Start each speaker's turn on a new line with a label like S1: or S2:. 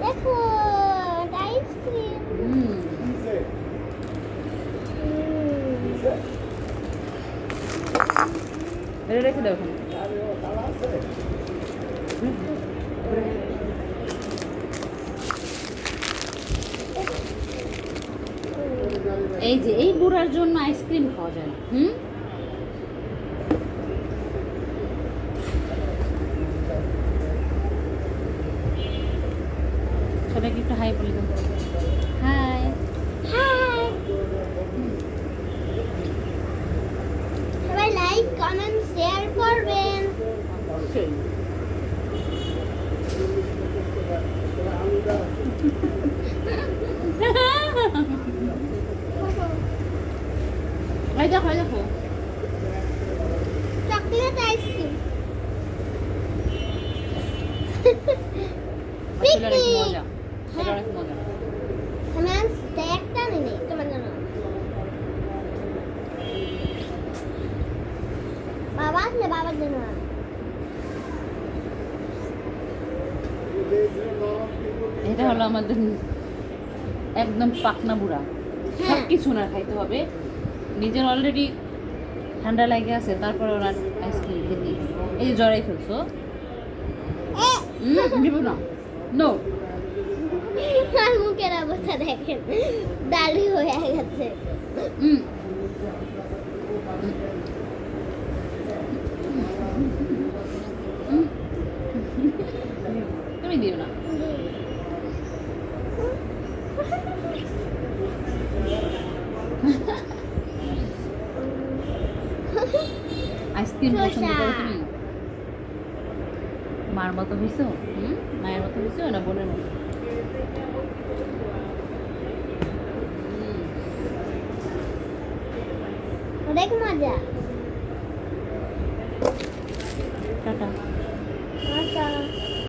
S1: দেখো
S2: রেখে দাও এই যে এই বুড়ার জন্য আইসক্রিম খাওয়া যায় হুম? সবাইকে একটু হাই বলে দাও। হাই
S1: হাই সবাই লাইক কমেন্ট শেয়ার করবেন।
S2: এই দেখো এই দেখো।
S1: চকলেট আইসক্রিম পিকনিক
S2: মজা অনেক মজা
S1: একটা নিই। তোমার জন্য। বাবা আসলে বাবার জন্য?
S2: এটা হলো আমাদের একদম পাকনা বুড়া। সব
S1: হ্যাঁ।
S2: কিছু না খাইতে হবে। নিজের অলরেডি ঠান্ডা লাগে আছে তারপর ওরা আইসক্রিম খেতে এই যে জড়াই ফেলছো। দিব না। নো
S1: আর মুখের অবস্থা দেখেন দাড়ি হয়ে গেছে
S2: তুমি দিও না আইসক্রিম পছন্দ করো তুমি? মার মতো হয়েছো মায়ের মতো হয়েছো না বোনের মতো।
S1: অনেক মজা
S2: টাটা
S1: আচ্ছা